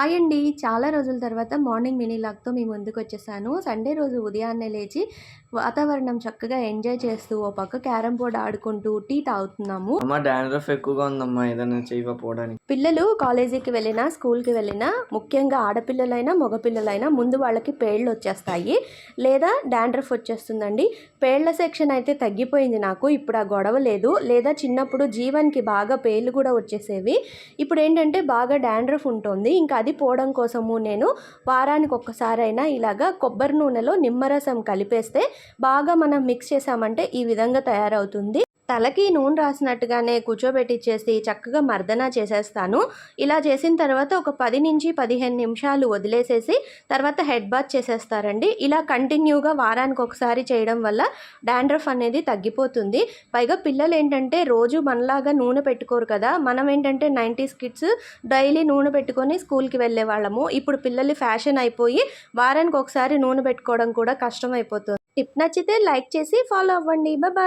Hi అండి. చాలా రోజుల తర్వాత మార్నింగ్ మినీ లాగ్తో మీ ముందుకు వచ్చేసాను. సండే రోజు ఉదయాన్నే లేచి వాతావరణం చక్కగా ఎంజాయ్ చేస్తూ ఓ పక్క క్యారమ్ బోర్డ్ ఆడుకుంటూ టీ తాగుతున్నాము. డాండ్రఫ్ ఎక్కువగా ఉందమ్మా ఏదైనా చేయకపోవడానికి పిల్లలు కాలేజీకి వెళ్ళినా స్కూల్కి వెళ్ళినా ముఖ్యంగా ఆడపిల్లలైనా మగపిల్లలైనా ముందు వాళ్ళకి పేళ్ళు వచ్చేస్తాయి. లేదా డాండ్రఫ్ వచ్చేస్తుందండి. పేళ్ళ సెక్షన్ అయితే తగ్గిపోయింది నాకు ఇప్పుడు ఆ గొడవ లేదు. లేదా చిన్నప్పుడు జీవన్కి బాగా పేర్లు కూడా వచ్చేసేవి. ఇప్పుడు ఏంటంటే బాగా డాండ్రఫ్ ఉంటుంది. ఇంకా అది పోవడం కోసము నేను వారానికి ఒక్కసారైనా ఇలాగా కొబ్బరి నూనెలో నిమ్మరసం కలిపేస్తే బాగా మనం మిక్స్ చేసామంటే ఈ విధంగా తయారవుతుంది. తలకి నూనె రాసినట్టుగానే కూర్చోబెట్టిచ్చేసి చక్కగా మర్దన చేసేస్తాను. ఇలా చేసిన తర్వాత ఒక పది నుంచి పదిహేను నిమిషాలు వదిలేసేసి తర్వాత హెడ్ బాత్ చేసేస్తారండి. ఇలా కంటిన్యూగా వారానికి ఒకసారి చేయడం వల్ల డాండ్రఫ్ అనేది తగ్గిపోతుంది. పైగా పిల్లలు ఏంటంటే రోజు మనలాగా నూనె పెట్టుకోరు కదా. మనం ఏంటంటే నైంటీస్ కిడ్స్ డైలీ నూనె పెట్టుకొని స్కూల్కి వెళ్ళే వాళ్ళము. ఇప్పుడు పిల్లలు ఫ్యాషన్ అయిపోయి వారానికి ఒకసారి నూనె పెట్టుకోవడం కూడా కష్టం అయిపోతుంది టిప్ నచ్చితే లైక్ చేసి ఫాలో అవ్వండి. బాయ్.